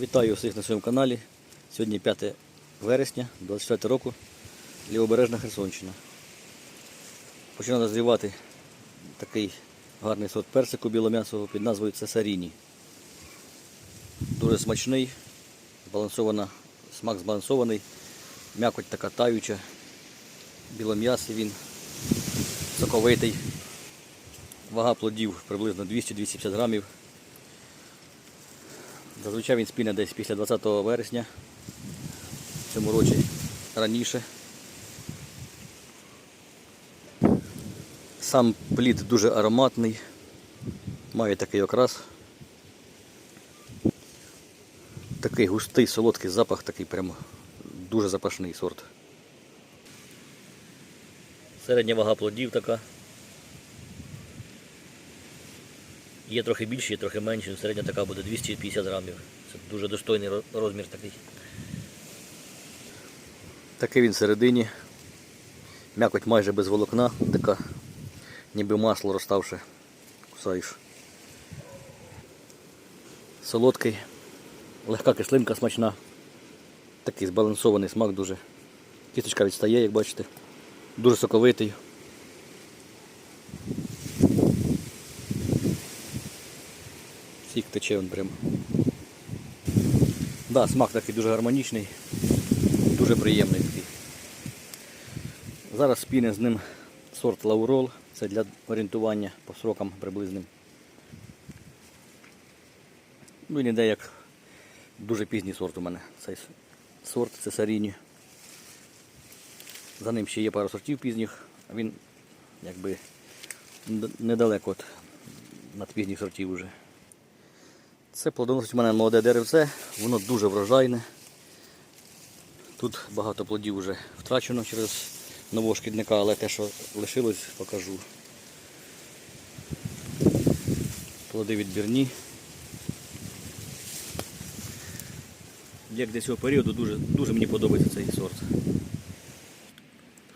Вітаю всіх на своєму каналі. Сьогодні 5 вересня 24 року, Лівобережна Херсонщина. Починає назрівати такий гарний сорт персику білом'ясового під назвою Цесаріні. Дуже смачний, збалансована, смак збалансований, м'якоть така таюча, білом'ясий він, соковитий. Вага плодів приблизно 200-250 грамів. Зазвичай він спіне десь після 20 вересня в цьому році раніше. Сам плід дуже ароматний, має такий окрас. Такий густий, солодкий запах, такий прямо дуже запашний сорт. Середня вага плодів така. Є трохи більше, є трохи менше, середня така буде 250 грамів. Це дуже достойний розмір такий. Такий він всередині. М'якоть майже без волокна, така ніби масло розставше. Кусаєш. Солодкий, легка кислинка смачна. Такий збалансований смак дуже. Кісточка відстає, як бачите. Дуже соковитий. Сік тече він прямо. Да, смак такий дуже гармонічний, дуже приємний такий. Зараз спіне з ним сорт лаурол. Це для орієнтування по срокам приблизним. Ну і ніде як дуже пізній сорт у мене. Цей сорт це саріні. За ним ще є пара сортів пізніх, а він якби недалеко от над пізніх сортів уже. Це плодоносить у мене молоде деревце, воно дуже врожайне. Тут багато плодів вже втрачено через нового шкідника, але те, що лишилось, покажу. Плоди відбірні. Як для цього періоду дуже, дуже мені подобається цей сорт.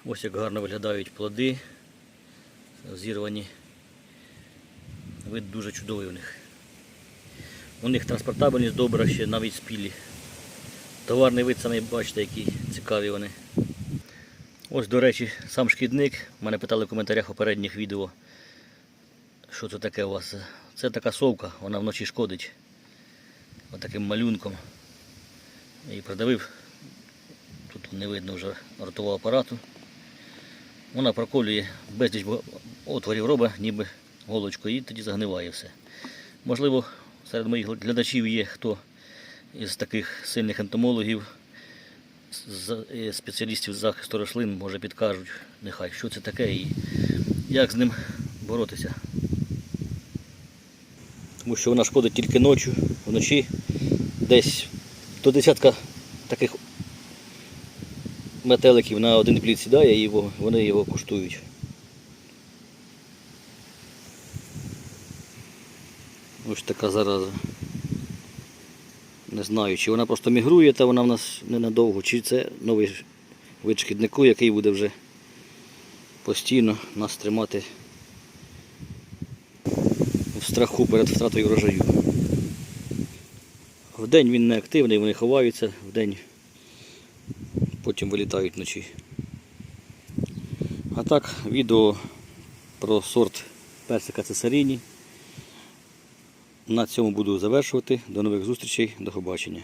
Ось як гарно виглядають плоди, зірвані. Вид дуже чудовий у них. У них транспортабельність добра ще навіть спілі. Товарний вид самі бачите, які цікаві вони. Ось, до речі, сам шкідник. Мене питали в коментарях попередніх відео, що це таке у вас. Це така совка, вона вночі шкодить. Отаким малюнком. І придавив. Тут не видно вже ротового апарату. Вона проколює безліч отворів робить, ніби голочкою, і тоді загниває все. Можливо, серед моїх глядачів є хто із таких сильних ентомологів, е, спеціалістів захисту рослин, може підкажуть, нехай, що це таке і як з ним боротися. Тому що вона шкодить тільки ночі, вночі десь до десятка таких метеликів на один плід сідає і вони його куштують. Ось така зараза. Не знаю, чи вона просто мігрує, та вона в нас ненадовго, чи це новий вид шкіднику, який буде вже постійно нас тримати в страху перед втратою врожаю. Вдень він не активний, вони ховаються, вдень потім вилітають вночі. А так, відео про сорт персика цесаріні. На цьому буду завершувати. До нових зустрічей, до побачення.